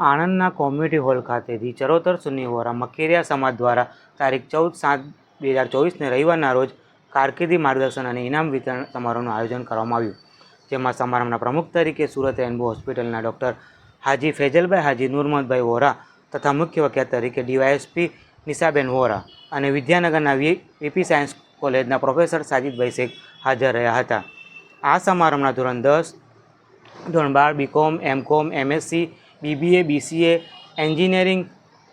આણંદના community hall ખાતેથી ચરોતર સુનિવોરા વોરા મકેરિયા સમાજ દ્વારા તારીખ ચૌદ સાત બે હજાર ચોવીસને રવિવારના રોજ કારકિર્દી માર્ગદર્શન અને ઇનામ વિતરણ સમારોહનું આયોજન કરવામાં આવ્યું. જેમાં સમારંભના પ્રમુખ તરીકે સુરત રેનબો હોસ્પિટલના ડૉક્ટર હાજી ફેજલભાઈ, હાજી નુરમદભાઈ વોરા તથા મુખ્ય વકીલ તરીકે ડીવાયએસપી નિશાબેન વોરા અને વિદ્યાનગરના વીપી સાયન્સ કોલેજના પ્રોફેસર સાજિદભાઈ શેખ હાજર રહ્યા હતા. આ સમારંભના ધોરણ દસ, ધોરણ બાર BCom MCom MSc BBA BCA engineering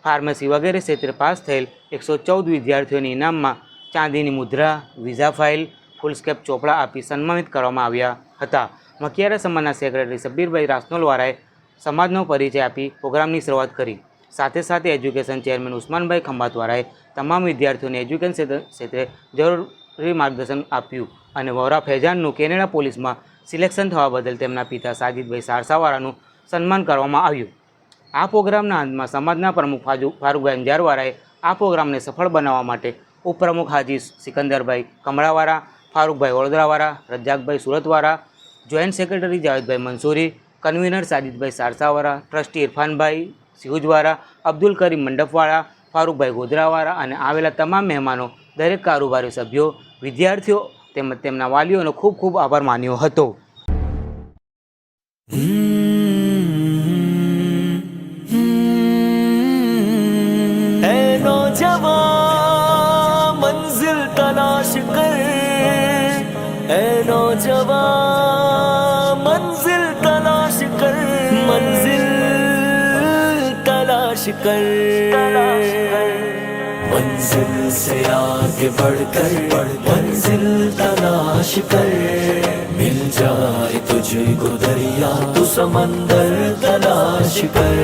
pharmacy વગેરે ક્ષેત્રે પાસ થયેલ એકસો ચૌદ વિદ્યાર્થીઓની ઇનામમાં ચાંદીની મુદ્રા વિઝા ફાઇલ ફૂલસ્કેપ ચોપડા આપી સન્માનિત કરવામાં આવ્યા હતા. મકિયારા સમાજના સેક્રેટરી સબ્બીરભાઈ રાસનોલવાળાએ સમાજનો પરિચય આપી પ્રોગ્રામની શરૂઆત કરી. સાથે સાથે એજ્યુકેશન ચેરમેન ઉસ્માનભાઈ ખંભાતવાળાએ તમામ વિદ્યાર્થીઓને એજ્યુકેશન ક્ષેત્રે જરૂરી માર્ગદર્શન આપ્યું અને વોરા ફેજાનનું કેનેડા પોલીસમાં સિલેક્શન થવા બદલ તેમના પિતા સાજિદભાઈ સારસાવાળાનું સન્માન કરવામાં આવ્યું. આ પ્રોગ્રામના અંતમાં સમાજના પ્રમુખ ફાજુ ફારૂકભાઈ અંજારવાળાએ આ પ્રોગ્રામને સફળ બનાવવા માટે ઉપપ્રમુખ Haji Sikandarbhai Kamalawala, Farukbhai Vadodarawala Rajakbhai Suratwala, joint secretary Javedbhai Mansuri, convener Sajidbhai Sarsawala, trustee Irfanbhai Sihujwala, Abdul Karim Mandapwala, Farukbhai Godhrawala અને આવેલા તમામ મહેમાનો, દરેક કારોબારી સભ્યો, વિદ્યાર્થીઓ તેમજ તેમના વાલીઓનો ખૂબ ખૂબ આભાર માન્યો હતો. نوجوان، منزل تلاش کر، منزل تلاش کر، منزل سے آگے بڑھ کر، منزل تلاش کر، مل جائے تجھے کو دریا، تو سمندر تلاش کر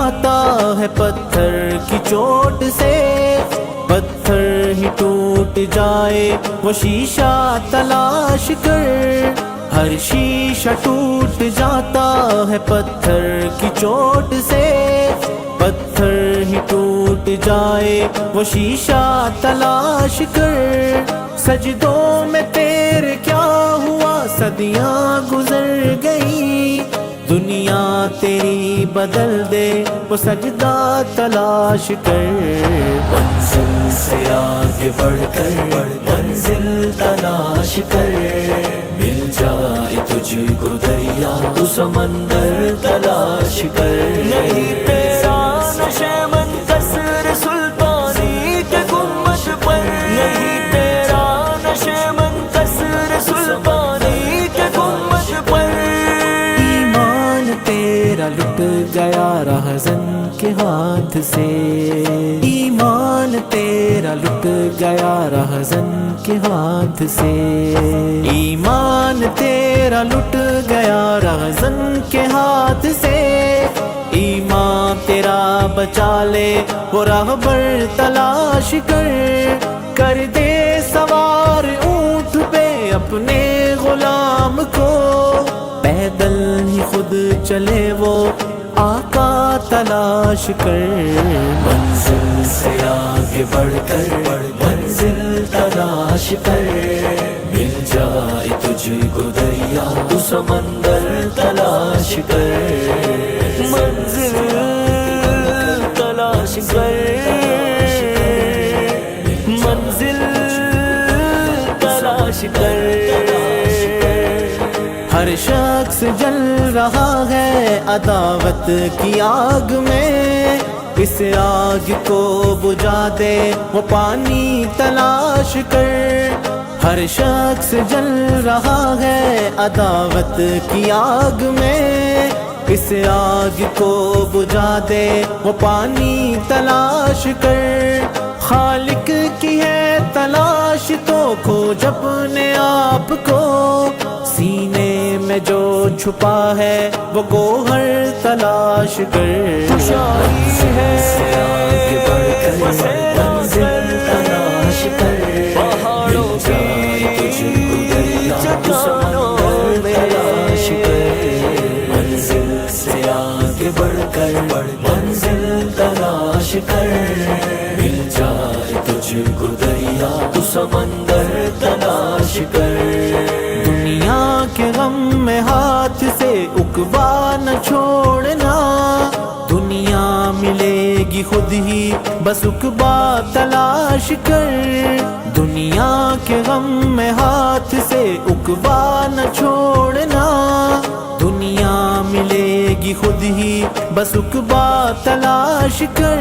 جاتا ہے پتھر کی چوٹ سے۔ پتھر ہی ٹوٹ جائے، وہ شیشہ تلاش کر۔ ہر شیشہ ٹوٹ جاتا ہے پتھر کی چوٹ سے۔ پتھر ہی ٹوٹ جائے، وہ شیشہ تلاش کر۔ سجدوں میں تیر، کیا ہوا؟ صدیاں گزر گئی دنیا تیری بدل دے، وہ سجدہ تلاش کر۔ منزل سے آگے بڑھ کر، منزل تلاش کر۔ مل جائے تجھ کو دریا، تو سمندر تلاش کر۔ نہیں تیرا نشہ اشارہ حزن کے ہاتھ سے۔ ایمان تیرا لٹ گیا رہزن کے ہاتھ سے۔ ایمان تیرا لٹ گیا رہزن کے ہاتھ سے۔ ایمان تیرا بچا لے، وہ راہبر تلاش کر۔ کر دے سوار اونٹ پہ اپنے غلام کو۔ پیدل ہی خود چلے وہ۔ تلاش کر منزل سے آگے بڑھ کر منزل تلاش کر مل جائے تجھ کو دریا تو سمندر تلاش کر منزل تلاش کر منزل تلاش کر ہر شخص جل رہا ہے عداوت کی آگ میں۔ اس آگ کو بجا دے وہ پانی تلاش کر۔ ہر شخص جل رہا ہے عداوت کی آگ میں۔ اس آگ کو بجا دے وہ پانی تلاش کر۔ خالق کی ہے تلاش تو کھو جب نے آپ کو۔ سینے میں جو چھپا ہے، وہ گوہر تلاش کر شاہی ہے۔ تلاش کر پہاڑوں تلاش منزل سے آگے بڑھ کر بڑھ منزل تلاش کر مل جائے تجھ کو دریا تو سمندر میں ہاتھ سے اکوا نہ چھوڑنا۔ دنیا ملے گی خود ہی، بس اکبا تلاش کر۔ دنیا کے غم میں ہاتھ سے اکبا نہ چھوڑنا۔ دنیا ملے گی خود ہی، بس اکبا تلاش کر۔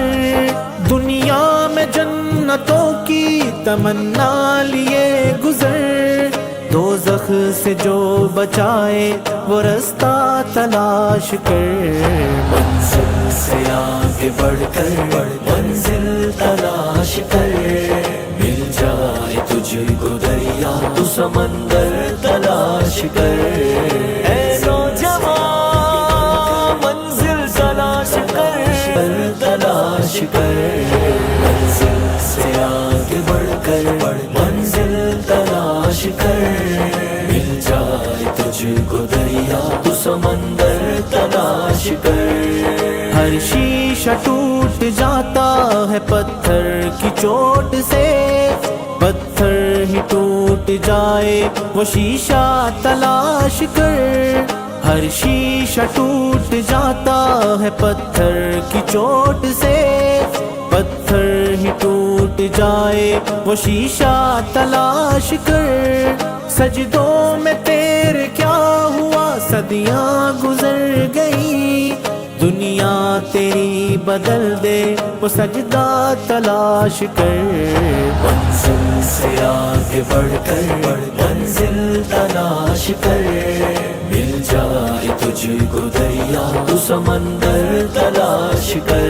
دنیا میں جنتوں کی تمنا لیے گزر۔ دو زخ سے جو بچائے، وہ رستہ تلاش کر۔ منزل سے آگے بڑھ کر، منزل تلاش کر۔ مل جائے تجھ کو دریا، تو سمندر تلاش کر۔ اے منزل تلاش کر۔ تلاش کر۔ منزل سے آگے بڑھ کر کی چوٹ سے پتھر ہی ٹوٹ جائے، وہ شیشہ تلاش کر ہر شیشہ ٹوٹ جاتا ہے۔ پتھر کی چوٹ سے پتھر ہی ٹوٹ جائے، وہ شیشہ تلاش کر سجدوں میں تیرے کیا ہوا؟ صدیاں گزر گئی دنیا تیری بدل دے، وہ سجدہ تلاش کر۔ منزل سے آگے بڑھ کر، منزل تلاش کر۔ مل جائے تجھ کو دریا، تو سمندر تلاش کر۔